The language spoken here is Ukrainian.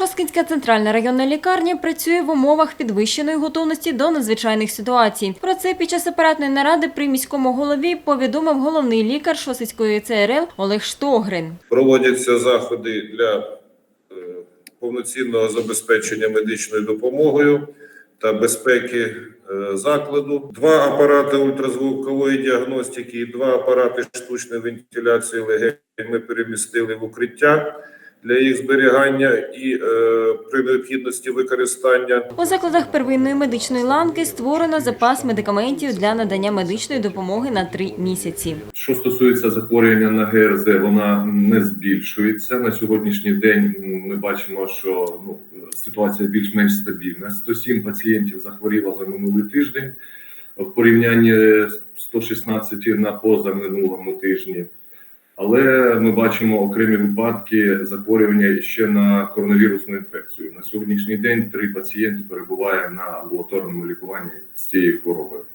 Шосткинська центральна районна лікарня працює в умовах підвищеної готовності до надзвичайних ситуацій. Про це під час апаратної наради при міському голові повідомив головний лікар Шосицької ЦРЛ Олег Штогрин. Проводяться заходи для е, повноцінного забезпечення медичною допомогою та безпеки е, закладу. Два апарати ультразвукової діагностики і два апарати штучної вентиляції легень ми перемістили в укриття для їх зберігання і е, при необхідності використання У закладах первинної медичної ланки створено запас медикаментів для надання медичної допомоги на три місяці. Що стосується захворювання на ГРЗ, вона не збільшується на сьогоднішній день. Ми бачимо, що ну ситуація більш-менш стабільна. 107 пацієнтів захворіло за минулий тиждень в порівнянні з 116 на позаминулому тижні. Але ми бачимо окремі випадки захворювання ще на коронавірусну інфекцію. На сьогоднішній день три пацієнти перебуває на амбулаторному лікуванні з цією хворобою.